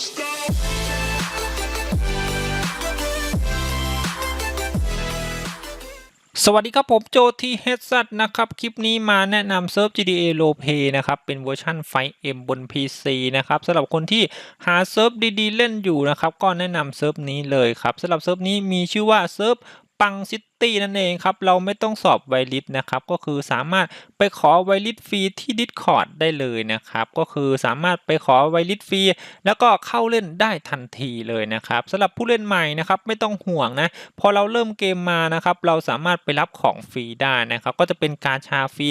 สวัสดีครับผมโจทีเฮดซัตนะครับ คลิปนี้มาแนะนำเซิร์ฟ GTA r o l e p l a y นะครับ เป็นเวอร์ชันไฟ M บน PC นะครับสำหรับคนที่หาเซิร์ฟดีๆ เล่นอยู่นะครับ ก็แนะนำเซิร์ฟนี้เลยครับสำหรับเซิร์ฟนี้มีชื่อว่าเซิร์ฟปังซิตี้นั่นเองครับ เราไม่ต้องสอบไวลิสนะครับ ก็คือสามารถไปขอไวลิสฟรีที่ Discord ได้เลยนะครับ ก็คือสามารถไปขอไวลิสฟรีแล้วก็เข้าเล่นได้ทันทีเลยนะครับสำหรับผู้เล่นใหม่นะครับไม่ต้องห่วงนะพอเราเริ่มเกมมานะครับ เราสามารถไปรับของฟรีได้นะครับ ก็จะเป็นการชาฟรี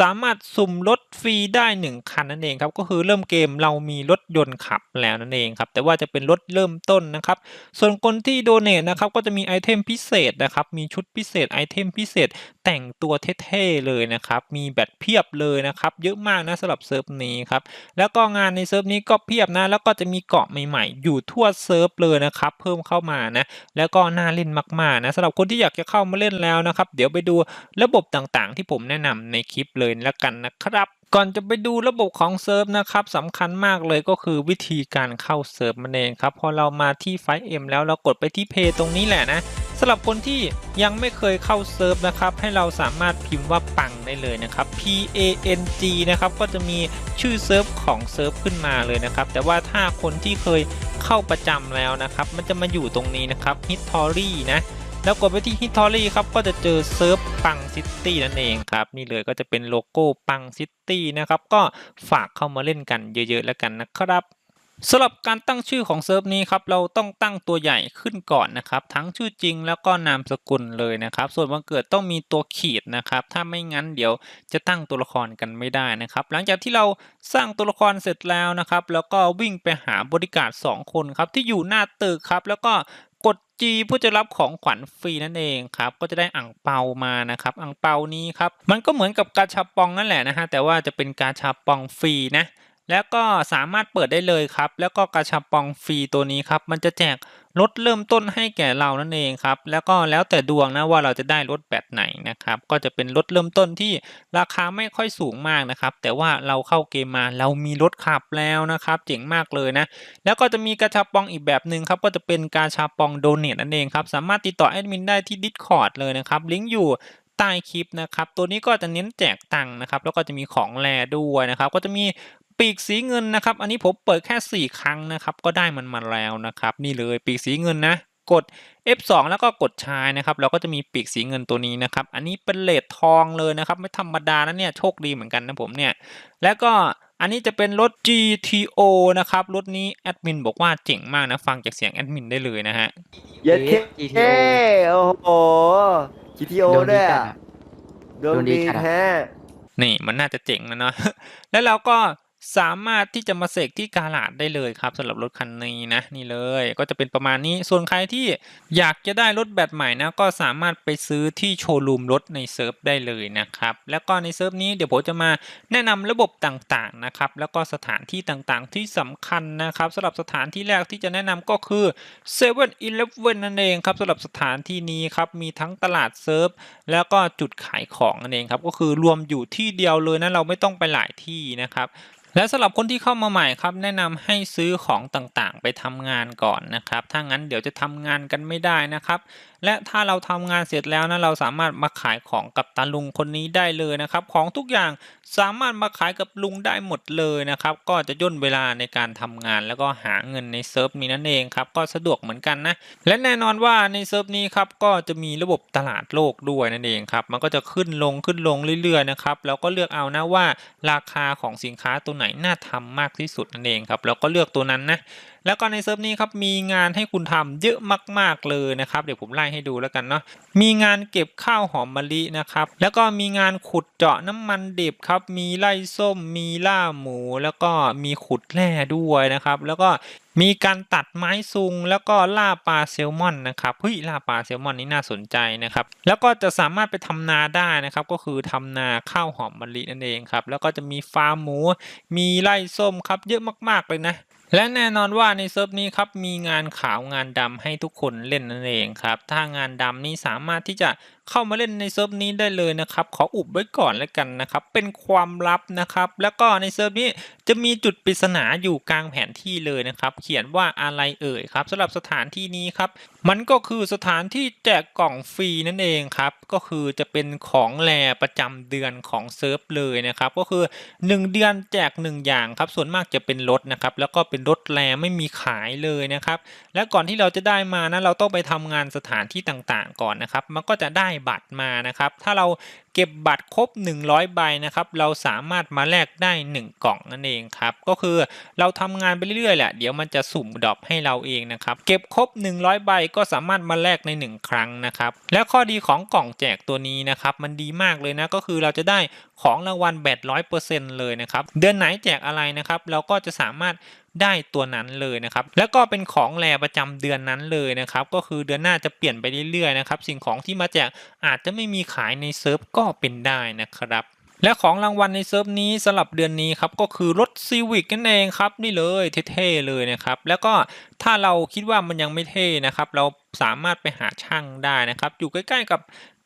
สามารถสุ่มรถฟรีได้ 1 คันนั่นเองครับ ก็คือเริ่มเกมเรามีรถยนต์ขับแล้วนั่นเองครับ แต่ว่าจะเป็นรถเริ่มต้นนะครับ ส่วนคนที่โดเนทนะครับก็จะมีไอเทมพิเศษนะครับ มีชุดพิเศษไอเทมพิเศษแต่งตัวเท่ๆเลยนะครับ มีแบตเพียบเลยนะครับ เยอะมากนะสำหรับเซิร์ฟนี้ครับ แล้วก็งานในเซิร์ฟนี้ก็เพียบนะ แล้วก็จะมีเกาะใหม่ๆ อยู่ทั่วเซิร์ฟเลยนะครับ เพิ่มเข้ามานะ แล้วก็น่าเล่นมากๆนะสำหรับคนที่อยากจะเข้ามาเล่นแล้วนะครับ เดี๋ยวไปดูระบบต่างๆ ที่ผมแนะนำในคลิปเลยแล้วกันนะครับก่อนจะไปดูระบบของเซิร์ฟนะครับสำคัญมากเลยก็คือวิธีการเข้าเซิร์ฟมันเองครับพอเรามาที่ไฟเอ็มแล้วเรากดไปที่เพย์ตรงนี้แหละนะ สำหรับคนที่ยังไม่เคยเข้าเซิร์ฟนะครับ ให้เราสามารถพิมพ์ว่าปังได้เลยนะครับ P A N G นะครับ ก็จะมีชื่อเซิร์ฟของเซิร์ฟขึ้นมาเลยนะครับ แต่ว่าถ้าคนที่เคยเข้าประจำแล้วนะครับ มันจะมาอยู่ตรงนี้นะครับ History นะแล้วกดไปที่ History ครับ ก็จะเจอเซิร์ฟปังซิตี้นั่นเองครับ นี่เลยก็จะเป็นโลโก้ปังซิตี้นะครับ ก็ฝากเข้ามาเล่นกันเยอะๆแล้วกันนะครับ สำหรับการตั้งชื่อของเซิร์ฟนี้ครับเราต้องตั้งตัวใหญ่ขึ้นก่อนนะครับ ทั้งชื่อจริงแล้วก็นามสกุลเลยนะครับ ส่วนวันเกิดต้องมีตัวขีดนะครับ ถ้าไม่งั้นเดี๋ยวจะตั้งตัวละครกันไม่ได้นะครับ หลังจากที่เราสร้างตัวละครเสร็จแล้วนะครับ แล้วก็วิ่งไปหาบริการ 2 คนครับที่อยู่หน้าตึกครับ แล้วก็กด G เพื่อจะรับของขวัญฟรีนั่นเองครับ ก็จะได้อ่างเปามานะครับอ่างเปานี้ครับมันก็เหมือนกับกาชาปองนั่นแหละนะฮะแต่ว่าจะเป็นกาชาปองฟรีนะ แล้วก็สามารถเปิดได้เลยครับ แล้วก็กระชับปองฟรีตัวนี้ครับ มันจะแจกรถเริ่มต้นให้แก่เรานั่นเองครับ แล้วก็แล้วแต่ดวงนะว่าเราจะได้รถแบบไหนนะครับ ก็จะเป็นรถเริ่มต้นที่ราคาไม่ค่อยสูงมากนะครับ แต่ว่าเราเข้าเกมมาเรามีรถขับแล้วนะครับ เจ๋งมากเลยนะ แล้วก็จะมีกระชับปองอีกแบบหนึ่งครับ ก็จะเป็นกาชาปองโดเนทนั่นเองครับ สามารถติดต่อแอดมินได้ที่ Discord เลยนะครับ ลิงก์อยู่ใต้คลิปนะครับ ตัวนี้ก็จะเน้นแจกตังค์นะครับ แล้วก็จะมีของแลด้วยนะครับ ก็จะมี ปีกสีเงินนะครับ อันนี้ผมเปิดแค่ 4 ครั้งนะครับ ก็ได้มันมาแล้วนะครับ นี่เลยปีกสีเงินนะ กด F2 แล้วก็กดใช้นะครับ เราก็จะมีปีกสีเงินตัวนี้นะครับ อันนี้เป็นเลททองเลยนะครับ ไม่ธรรมดานะเนี่ย โชคดีเหมือนกันนะผมเนี่ย แล้วก็อันนี้จะเป็นรถ GTO นะครับ รถนี้แอดมินบอกว่าเจ๋งมากนะ ฟังจากเสียงแอดมินได้เลยนะฮะ เย็ดเค GTO โอ้โห GTO โดนด้วยจัอะดอะโดนโดนดีดีจัดอะแท้นี่มันน่าจะเจ๋งนะเนาะ แล้วเราก็ สามารถที่จะมาเสกที่กาลาดได้เลยครับสำหรับรถคันนี้นะนี่เลยก็จะเป็นประมาณนี้ส่วนใครที่อยากจะได้รถแบตใหม่นะก็สามารถไปซื้อที่โชว์รูมรถในเซิร์ฟได้เลยนะครับแล้วก็ในเซิร์ฟนี้เดี๋ยวผมจะมาแนะนำระบบต่างๆนะครับแล้วก็สถานที่ต่างๆที่สำคัญนะครับสำหรับสถานที่แรกที่จะแนะนำก็คือ7 e เ e ่ e อนั่นเองครับสำหรับสถานที่นี้ครับมีทั้งตลาดเซิร์ฟแล้วก็จุดขายของนั่นเองครับก็คือรวมอยู่ที่เดียวเลยนะเราไม่ต้องไปหลายที่นะครับ และสำหรับคนที่เข้ามาใหม่ครับ แนะนำให้ซื้อของต่างๆ ไปทำงานก่อนนะครับ ถ้างั้นเดี๋ยวจะทำงานกันไม่ได้นะครับ และถ้าเราทำงานเสร็จแล้วนะเราสามารถมาขายของกับตาลุงคนนี้ได้เลยนะครับ ของทุกอย่างสามารถมาขายกับลุงได้หมดเลยนะครับ ก็จะย่นเวลาในการทำงานแล้วก็หาเงินในเซิร์ฟนี้นั่นเองครับ ก็สะดวกเหมือนกันนะ และแน่นอนว่าในเซิร์ฟนี้ครับก็จะมีระบบตลาดโลกด้วยนั่นเองครับ มันก็จะขึ้นลงขึ้นลงเรื่อยๆนะครับแล้วก็เลือกเอานะว่าราคาของสินค้าตัวไหนน่าทำมากที่สุดนั่นเองครับแล้วก็เลือกตัวนั้นนะแล้วก็ในเซิร์ฟนี้ครับมีงานให้คุณทำเยอะมาก ๆเลยนะครับเดี๋ยวผมไล่ให้ดูแล้วกันเนาะมีงานเก็บข้าวหอมมะลินะครับแล้วก็มีงานขุดเจาะน้ำมันดิบครับมีไล่ส้ม มีล่าหมู แล้วก็มีขุดแร่ด้วยนะครับแล้วก็ มีการตัดไม้ซุง แล้วก็ล่าปลาแซลมอนนะครับเฮ้ยล่าปลาแซลมอนนี่น่าสนใจนะครับ แล้วก็จะสามารถไปทำนาได้นะครับ ก็คือทำนาข้าวหอมมะลินั่นเองครับ แล้วก็จะมีฟาร์มหมู มีไร่ส้มครับเยอะมากๆเลยนะและแน่นอนว่าในเซิร์ฟนี้ครับมีงานขาวงานดำให้ทุกคนเล่นนั่นเองครับ ถ้างานดำนี้สามารถที่จะ เข้ามาเล่นในเซิร์ฟนี้ได้เลยนะครับ ขออุบไว้ก่อนแล้วกันนะครับ เป็นความลับนะครับ แล้วก็ในเซิร์ฟนี้จะมีจุดปริศนาอยู่กลางแผนที่เลยนะครับ เขียนว่าอะไรเอ่ยครับสำหรับสถานที่นี้ครับ มันก็คือสถานที่แจกกล่องฟรีนั่นเองครับ ก็คือจะเป็นของแลประจำเดือนของเซิร์ฟเลยนะครับ ก็คือ 1 เดือนแจก 1 อย่างครับ ส่วนมากจะเป็นรถนะครับ แล้วก็เป็นรถแลไม่มีขายเลยนะครับ และก่อนที่เราจะได้มานะเราต้องไปทำงานสถานที่ต่างๆ ก่อนนะครับ มันก็จะได้บัตรมานะครับ ถ้าเราเก็บบัตรครบ 100 ใบนะครับ เราสามารถมาแลกได้ 1 กล่องนั่นเองครับ ก็คือเราทำงานไปเรื่อยๆแหละ เดี๋ยวมันจะสุ่มดรอปให้เราเองนะครับ เก็บครบ 100 ใบก็สามารถมาแลกใน 1 ครั้งนะครับ และข้อดีของกล่องแจกตัวนี้นะครับ มันดีมากเลยนะ ก็คือเราจะได้ของรางวัลแบบร้อยเปอร์เซ็นต์เลยนะครับ เดือนไหนแจกอะไรนะครับ เราก็จะสามารถ ได้ตัวนั้นเลยนะครับ แล้วก็เป็นของแลประจำเดือนนั้นเลยนะครับ ก็คือเดือนหน้าจะเปลี่ยนไปเรื่อยๆนะครับสิ่งของที่มาแจกอาจจะไม่มีขายในเซิร์ฟก็เป็นได้นะครับและของรางวัลในเซิร์ฟนี้สำหรับเดือนนี้ครับก็คือรถซีวิกนั่นเองครับนี่เลยเท่ๆเลยนะครับแล้วก็ถ้าเราคิดว่ามันยังไม่เท่นะครับเราสามารถไปหาช่างได้นะครับ อยู่ใกล้ๆกับ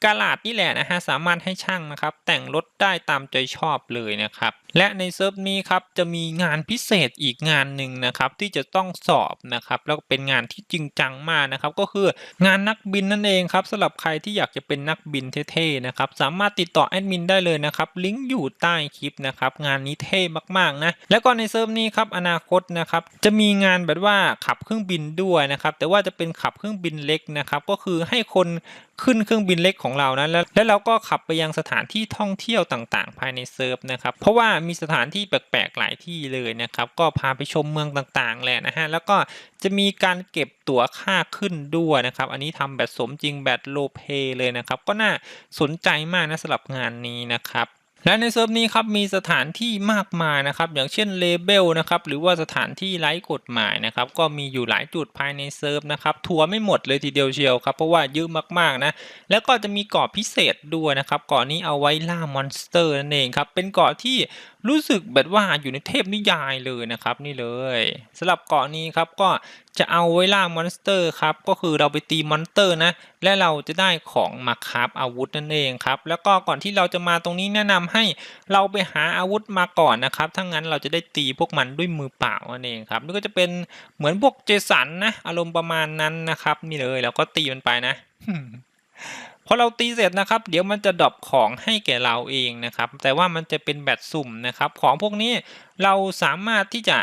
กาลาดนี่แหละนะฮะสามารถให้ช่างนะครับแต่งรถได้ตามใจชอบเลยนะครับและในเซิร์ฟนี้ครับจะมีงานพิเศษอีกงานหนึ่งนะครับที่จะต้องสอบนะครับแล้วก็เป็นงานที่จริงจังมากนะครับก็คืองานนักบินนั่นเองครับสำหรับใครที่อยากจะเป็นนักบินเท่ๆนะครับสามารถติดต่อแอดมินได้เลยนะครับลิงก์อยู่ใต้คลิปนะครับงานนี้เท่มากๆนะแล้วก็ในเซิร์ฟนี้ครับอนาคตนะครับจะมีงานแบบว่าขับเครื่องบินด้วยนะครับแต่ว่าจะเป็นขับเครื่องบินเล็กนะครับก็คือให้คนขึ้นเครื่องบินเล็กของเรานะแล้วแล้วเราก็ขับไปยังสถานที่ท่องเที่ยวต่างๆ ภายในเซิร์ฟนะครับเพราะว่ามีสถานที่แปลกๆหลายที่เลยนะครับก็พาไปชมเมืองต่างๆแหละนะฮะแล้วก็จะมีการเก็บตั๋วค่าขึ้นด้วยนะครับอันนี้ทำแบบสมจริงแบบโลเปเลยนะครับก็น่าสนใจมากนะสำหรับงานนี้นะครับ และในเซิร์ฟนี้ครับมีสถานที่มากมายนะครับ อย่างเช่นเลเบลนะครับหรือว่าสถานที่ไร้กฎหมายนะครับ ก็มีอยู่หลายจุดภายในเซิร์ฟนะครับทัวร์ไม่หมดเลยทีเดียวเชียวครับ เพราะว่าเยอะมากๆนะแล้วก็จะมีเกาะพิเศษด้วยนะครับเกาะนี้เอาไว้ล่ามอนสเตอร์นั่นเองครับเป็นเกาะที่รู้สึกแบบว่าอยู่ในเทพนิยายเลยนะครับ นี่เลยสำหรับเกาะนี้ครับก็ จะเอาไว้ล่ามอนสเตอร์ครับก็คือเราไปตีมอนสเตอร์นะและเราจะได้ของมาคราฟอาวุธนั่นเองครับแล้วก็ก่อนที่เราจะมาตรงนี้แนะนำให้เราไปหาอาวุธมาก่อนนะครับถ้างั้นเราจะได้ตีพวกมันด้วยมือเปล่านั่นเองครับนี่ก็จะเป็นเหมือนพวกเจสันนะอารมณ์ประมาณนั้นนะครับนี่เลยแล้วก็ตีมันไปนะพอเราตีเสร็จนะครับ เดี๋ยวมันจะดรอปของให้แก่เราเองนะครับ แต่ว่ามันจะเป็นแบบสุ่มนะครับ ของพวกนี้เราสามารถที่จะ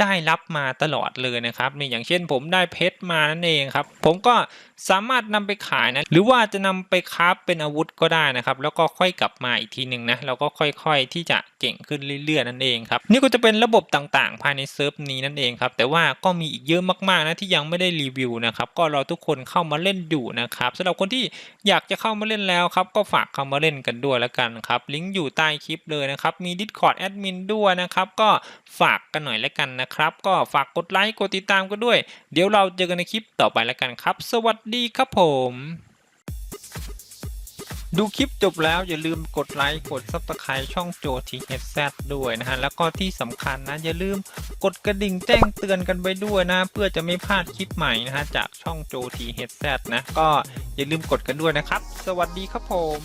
ได้รับมาตลอดเลยนะครับนี่อย่างเช่นผมได้เพชรมานั่นเองครับ ผมก็สามารถนำไปขายนะหรือว่าจะนำไปคราฟเป็นอาวุธก็ได้นะครับ แล้วก็ค่อยกลับมาอีกทีหนึ่งนะเราก็ค่อยๆที่จะเก่งขึ้นเรื่อยๆนั่นเองครับนี่ก็จะเป็นระบบต่างๆ ภายในเซิร์ฟนี้นั่นเองครับแต่ว่าก็มีอีกเยอะมากๆนะที่ยังไม่ได้รีวิวนะครับก็รอทุกคนเข้ามาเล่นอยู่นะครับสำหรับคนที่อยากจะเข้ามาเล่นแล้วครับก็ฝากเข้ามาเล่นกันด้วยแล้วกันครับลิงก์อยู่ใต้คลิปเลยนะครับมี Discord แอดมินด้วยนะครับก็ฝากกันหน่อยแล้วกันนะครับก็ฝากกดไลค์กดติดตามกันด้วย เดี๋ยวเราเจอกันในคลิปต่อไปแล้วกันครับ สวัสดีดีครับผม ดูคลิปจบแล้วอย่าลืมกดไลค์ กด Subscribe ช่องโจทีเฮดแซด้วยนะฮะ แล้วก็ที่สำคัญนะ อย่าลืมกดกระดิ่งแจ้งเตือนกันไปด้วยนะ เพื่อจะไม่พลาดคลิปใหม่นะฮะ จากช่องโจทีเฮดแซนะ ก็อย่าลืมกดกันด้วยนะครับ สวัสดีครับผม